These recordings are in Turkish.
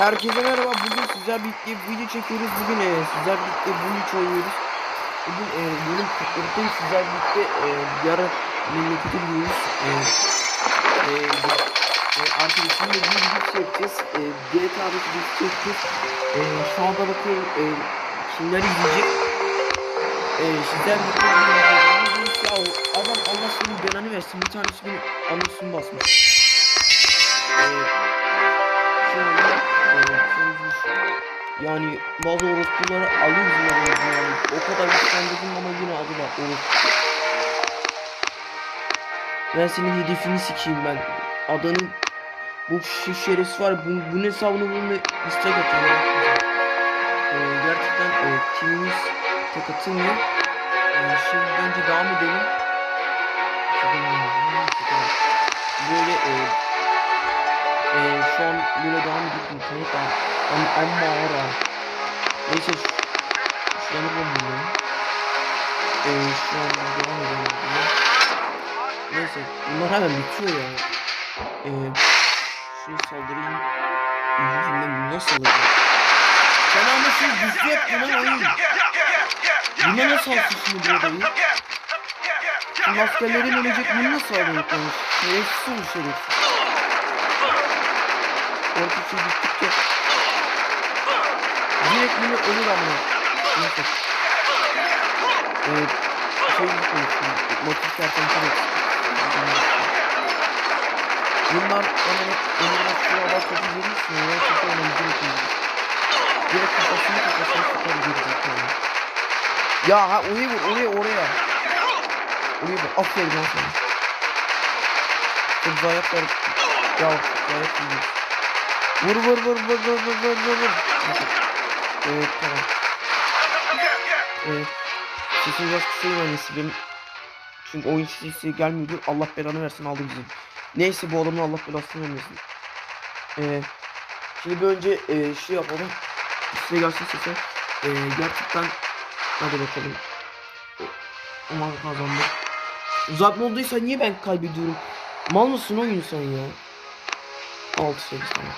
Herkese merhaba. Bugün sizler birlikte video çekiyoruz. Bugün e, sizler birlikte Bulliç oynuyoruz. Bugün e, bölüm 44'teyiz. Sizler birlikte e, yarın memlekete gidiyoruz. E, e, e, arkadaşımla bir video çekeceğiz. E, GTA'daki video çekeceğiz. E, şu anda bakıyorum e, kimler izleyecek. E, sizler birlikte adam Allah senin belanı versin. Bir tanesi benim anasını basmış. E, şu. Yani bazı orospuları alıyoruz yani. O kadar güçlendirdim ama yine aldılar orospu. Ben senin hedefini sikeyim ben. Adanın bu şerefsiz var. Bu, bunun hesabını bunu istek atıyorum. Ee, gerçekten e, timimiz tek atılmıyor. Ee, şimdi bence devam edelim. Böyle e, ee, şu an böyle devam edip internet var. Ama amma ara. Neyse şu an bulamıyorum. Ee, şu an devam edelim. Neyse bunlar hemen bitiyor ya. Ee, şunu saldırayım. Yüzümden nasıl olacak? Tamam mı siz güçlü yap buna oyun. Buna nasıl alsın bu adamı? Maskeleri ölecek bunu nasıl alıyorsunuz? Şerefsiz olur şerefsiz korkusu gittikçe direkt yine ölür ama. Neyse. Evet şey gitmemiştim motif serpentini bunlar hani önüne önüne sıra başladı verirsin ya çünkü önemli direkt verir direkt kafasını kafasını sıkar verir ya ha oraya vur oraya oraya. Oraya vur. Aferin aferin Zayıflar, ya zayıflar. Vur vur vur vur vur vur vur vur vur. Evet tamam. Evet. Sesim biraz kısayım annesi benim. Çünkü oyun sesi gelmiyordur. Allah belanı versin aldı bizi. Neyse bu adamın Allah belasını vermesin. Ee, şimdi bir önce e, şey yapalım. Size gelsin sese. Ee, gerçekten hadi bakalım. Aman kazandık. Uzatma olduysa niye ben kaybediyorum? Mal mısın oyun sen ya? 6 8 tamam.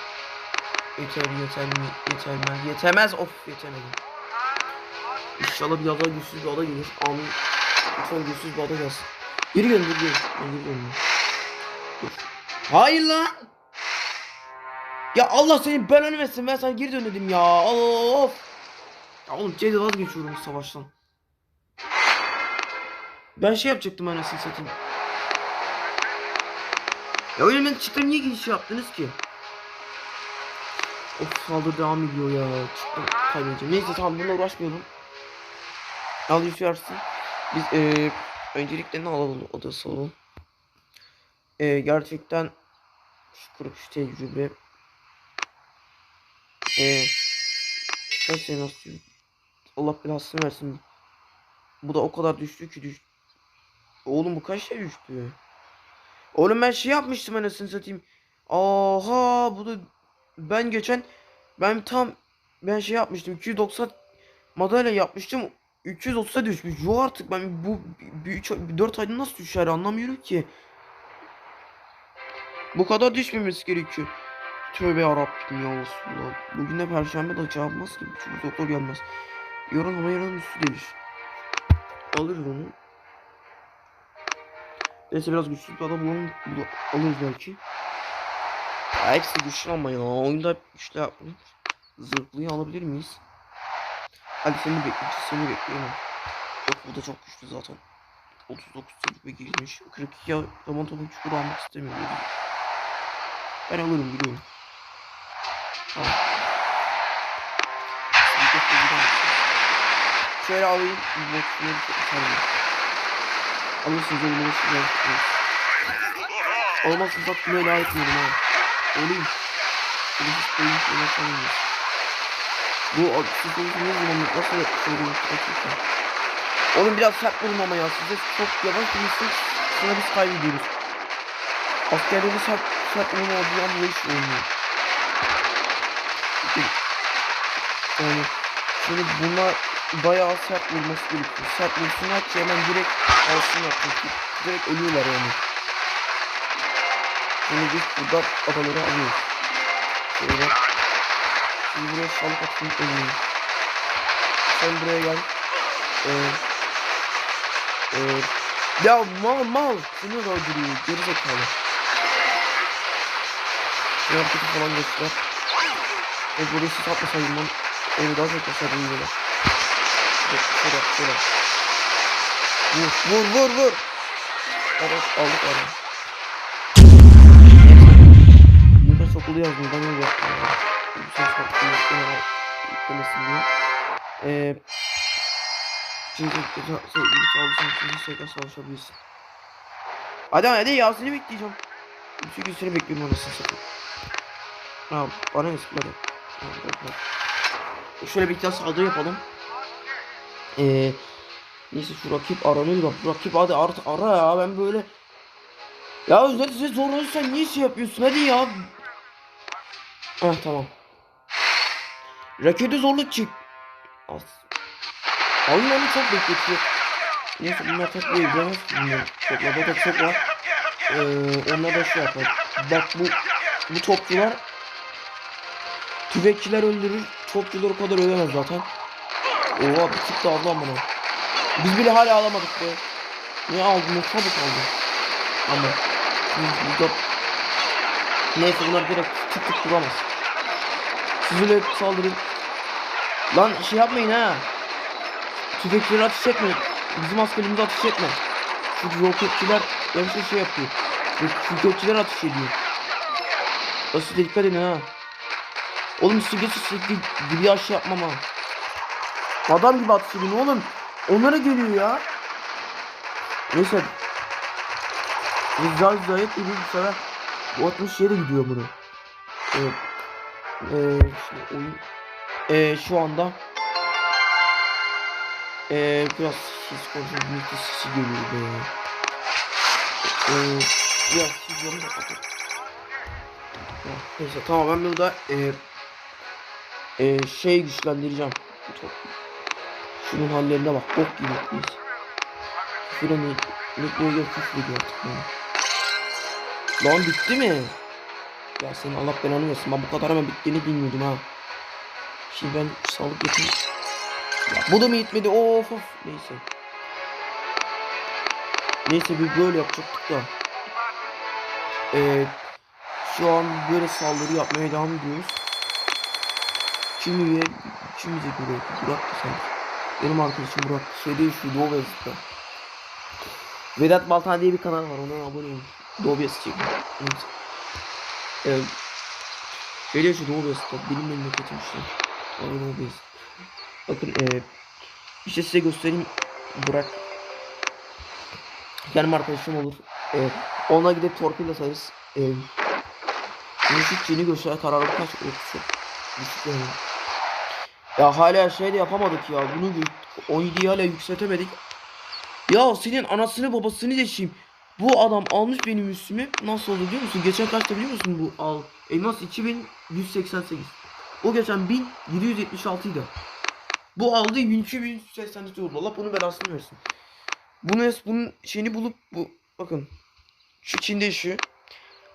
Yeter yeter mi? Yetermez. Yetemez. Of yetemedi. İnşallah biraz daha güçsüz bir ada gelir. Amin. Lütfen güçsüz bir ada gelsin. Geri gelin geri gelin. Geri gelin. Hayır lan. Ya Allah senin belanı versin. Ben sana geri dön dedim ya. Of. Ya oğlum C'de vazgeçiyorum savaştan. Ben şey yapacaktım anasını satayım. Ya öyle ben çıktım niye giriş yaptınız ki? Of saldırı devam ediyor ya. Çıktım kaybedeceğim. Neyse tamam bununla uğraşmayalım. Al düşersin. Biz eee öncelikle ne alalım odası olalım. Eee gerçekten şu 43 tecrübe. Eee kaç sene nasıl Allah belasını versin. Bu da o kadar düştü ki düş. Oğlum bu kaç şey düştü? Oğlum ben şey yapmıştım anasını satayım. Aha bu da ben geçen ben tam ben şey yapmıştım 290 madalya yapmıştım 330'a düşmüş. Yo artık ben bu bir, üç, bir 4 ayda nasıl düşer anlamıyorum ki. Bu kadar düşmemesi gerekiyor. Tövbe yarabbim ya Resulallah. Bugün de perşembe de çağırmaz ki. Çünkü doktor gelmez. Yarın hava yarın üstü değiş. Alırız onu. Neyse biraz güçsüz bir adam bulalım. Bul alırız belki. Ya hepsi güçlü ama ya. Oyunda güçlü yapmayın. Zırhlıyı alabilir miyiz? Hadi seni bekleyeceğiz. Seni bekliyorum. Yok bu da çok güçlü zaten. 39 tecrübe girmiş. 42 ya zaman topu çukur almak istemiyorum. Ben alırım biliyorum. Tamam. Şöyle alayım. Bir şey Alırsınız alırsınız. Olmazsa bunu helal etmiyorum ha. Hiç koyayım şöyle sanırım. Bu ne zaman nasıl söylüyorsunuz? Oğlum biraz sert vurun ama ya size çok yavaş vurursun sonra biz kaybediyoruz. Askerleri sert sert vurun olduğu an bu iş olmuyor. Yani şimdi bunlar bayağı sert vurması gerekiyor. Sert vursunlar ki hemen direkt alsınlar çünkü direkt ölüyorlar yani. Şimdi biz buradan adaları alıyoruz. Şöyle Şimdi buraya salık atayım önüne. Sen buraya gel. Ee, ee, ya mal mal. Seni öldürüyor. Geri zekalı. Ne hareketi falan göster. E burayı siz atmasaydım lan. Onu daha çok basardım böyle. Şöyle, şöyle. Vur, vur, vur, vur. Evet, aldık abi. Sokulu yazdım. Ben öyle yaptım. ya. Bir ses baktım. Yüklemesin diye. Eee... Çünkü sevgili sağlısın. Çünkü tekrar savaşabilirsin. Hadi hadi ya seni bekleyeceğim. Çünkü seni bekliyorum anasını satayım. Ha bana ne sıkmadı. Şöyle bir tane saldırı yapalım. Eee... Neyse şu rakip aranıyor da bu rakip hadi artık ara ya ben böyle Ya size zorlanırsan niye şey yapıyorsun hadi ya Heh tamam. Rakete zorluk çık Az. Oyun onu çok bekletiyor. Neyse bunlar değil bilemez ki bunlar Toplada da çok var. Ee, Onlar da şey yapar Bak bu Bu topçular Tüfekçiler öldürür. Topçular o kadar ölemez zaten. Oha bir tık da aldı amına biz bile hala alamadık be. Niye aldın? Çabuk aldın. Ama. Şimdi burada... Neyse bunlar direkt tık tık duramaz. Siz öyle saldırın. Lan şey yapmayın ha. Tüfekçileri ateş etmeyin. Bizim askerimize ateş etme. Şu roketçiler hepsi şey yapıyor. Tüfekçiler ateş ediyor. Nasıl dikkat edin ha. Oğlum sürekli sürekli gibi aşı yapmam ha. Adam gibi ateş edin oğlum. Onlara geliyor ya. Neyse. Zay Zayet gibi bir sefer bu 67 gidiyor bunu. Evet. Ee, şimdi oyun ee, şu anda ee, biraz ses konuşuyor. Bir sesi geliyor be. Ee, biraz çiziyorum da bakın. Neyse tamam ben burada ee, ee, şey güçlendireceğim. Şunun hallerine bak. Bok gibi biz. Küfüre ne? Nekroya küfür ediyor artık yani. Lan bitti mi? Ya senin Allah belanı versin. Ben bu kadar hemen bittiğini bilmiyordum ha. Şimdi ben sağlık yapayım. Ya bu da mı gitmedi? Of of. Neyse. Neyse bir böyle yapacaktık da. Ee, şu an böyle saldırı yapmaya devam ediyoruz. Şimdi şimdi göre bıraktı sanki. Benim arkadaşım Burak şeyde şu Doğu Beyazıt'ta. Vedat Baltan diye bir kanal var ona abone Beyazıt çekiyor. Evet. Evet. Şeyde şu Beyazıt'ta benim memleketim işte. Doğu Beyazıt. Bakın e, işte size göstereyim Burak. Benim arkadaşım olur. E, ona gidip torpil atarız. E, yeni göster kararı kaç? 30. Düşük yani. Ya hala şey de yapamadık ya. Bunu 17'yi hala yükseltemedik. Ya senin anasını babasını deşeyim. Bu adam almış benim üstümü. Nasıl oldu biliyor musun? Geçen kaçta biliyor musun bu al? Elmas 2188. O geçen 1776 idi. Bu aldı 2184 oldu. Allah bunu belasını versin. Bunu bunun şeyini bulup bu bakın. Şu Çin'de şu.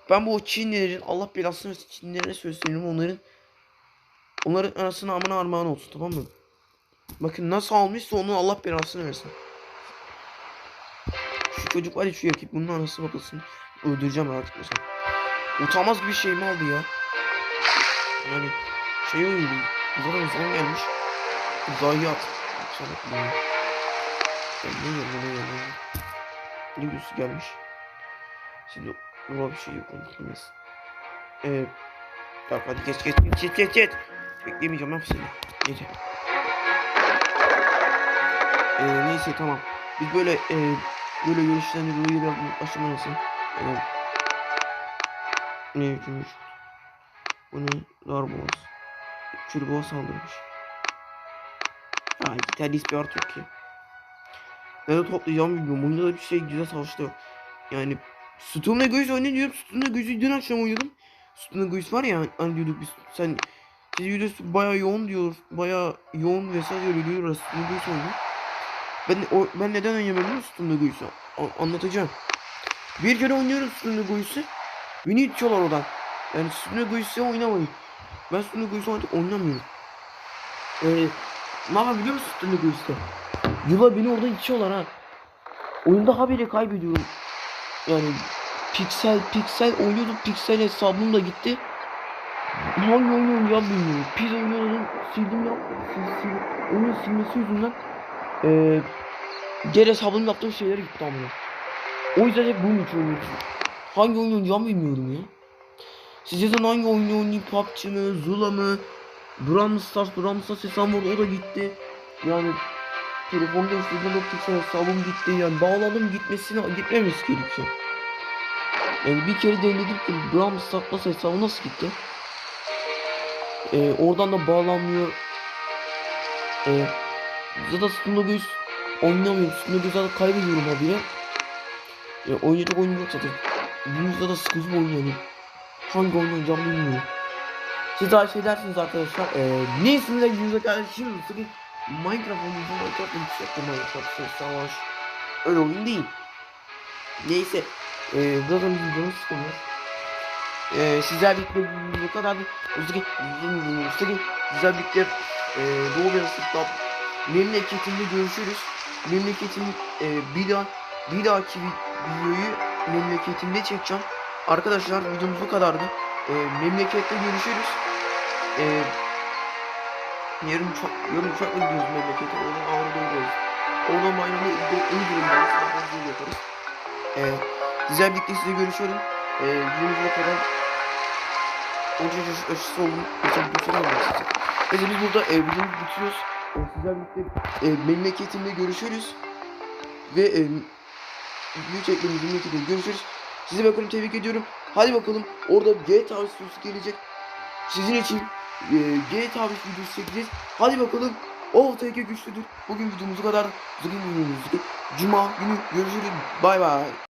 Ben bu Çinlilerin Allah belasını versin. Çinlilere söyleyeyim onların Onların arasına amına armağan olsun tamam mı? Bakın nasıl almışsa onu Allah belasını versin. Şu çocuk var ya şu erkek bunun anasını babasını öldüreceğim artık mesela. Utanmaz gibi şey mi aldı ya? Yani şey öyle Uzun uzun gelmiş. Zayiat. Sana ne? Ben ne yiyorum ne ne gelmiş. Şimdi buna bir şey yok unutmayız. Eee Bak hadi geç geç geç geç geç geç. Beklemeyeceğim ben seni. Gece. Ee, neyse tamam. Biz böyle e, böyle bir aşamalısın. Ee, ne hükümüş? Bu ne? Darboğaz. Çürboğa saldırmış. Ha tane ispiyar yok ki. Ben de toplayacağım bilmiyorum. Oyunda da bir şey güzel savaşta yok. Yani Sütun'la göz oynayıyorum. Sütun'la gözü dün akşam oynadım. Sütun'la göz var ya hani diyorduk biz sen siz videosu baya yoğun diyor. Baya yoğun vesaire öyle diyor. Sütun'la göz oynuyor. Ben, o, ben neden oynayamıyorum Sütun'la göğüsü? Anlatacağım. Bir kere oynuyorum Sütun'la göğüsü. Beni itiyorlar oradan. Yani Sütun'la göğüsü oynamayın. Ben Stunnegoys'u artık oynamıyorum. Ee, ne yapar biliyor musun Stunnegoys'ta? Yıla beni orada içiyorlar ha. Oyunda haberi kaybediyorum. Yani piksel piksel oynuyordum. Piksel hesabım da gitti. Hangi oyun oynayacağım bilmiyorum. Pis oynuyordum. Sildim ya. Sil, sil, oyunun silmesi yüzünden eee diğer hesabım yaptığım şeyler gitti amına. O yüzden hep bunun için oynuyorum. Hangi oyun oynayacağım bilmiyorum ya. Siz yazın hangi oyunu oynayayım? PUBG mı? Zula mı? Brawl Stars, Brawl Stars hesabım vardı o da gitti. Yani telefonda istediğim o piksel hesabım gitti yani bağladım gitmesine gitmemesi gerekiyor. Yani bir kere denedim ki Brawl Stars hesabı nasıl gitti? Ee, oradan da bağlanmıyor. Ee, zaten Steam'de göz oynamıyorum. Göz zaten kaybediyorum habire. Ee, oynayacak oyun yok zaten. Sıkıcı bir oyun yani. Hangi oyun oynayacağımı bilmiyorum. Siz daha şey dersiniz arkadaşlar. Ee, ne isminde yüzde kadar şimdi sıkı Minecraft oynuyorsun. Minecraft yüksek de Minecraft şey, savaş. Öyle oyun değil. Neyse. Ee, zaten canımız sıkılıyor. Ee, sizler birlikte bu kadar Üzdeki Üzdeki Sizler birlikte e, Doğu Yarısık'ta memleketinde görüşürüz. Memleketin e, bir daha bir dahaki vi- videoyu memleketimde çekeceğim. Arkadaşlar videomuz bu kadardı. E, memlekette görüşürüz. E, yarın uçak, yarın uçakla gidiyoruz memlekete. Oradan Avrupa'ya gidiyoruz. Oradan bayramda durumdayız. Sonra yaparız. E, sizler birlikte size görüşüyorum. E, videomuz kadar. Onca aşısı oldum. Geçen bir size. Neyse biz burada e, bitiriyoruz. E, sizler birlikte e, memleketimde görüşürüz. Ve e, video çektiğimiz memleketinde görüşürüz. Sizi bakalım tebrik ediyorum. Hadi bakalım orada GTA videosu gelecek. Sizin için e, GTA videosu çekeceğiz. Hadi bakalım. O TK güçlüdür. Bugün videomuz kadar. Bugün videomuz Cuma günü görüşürüz. Bay bay.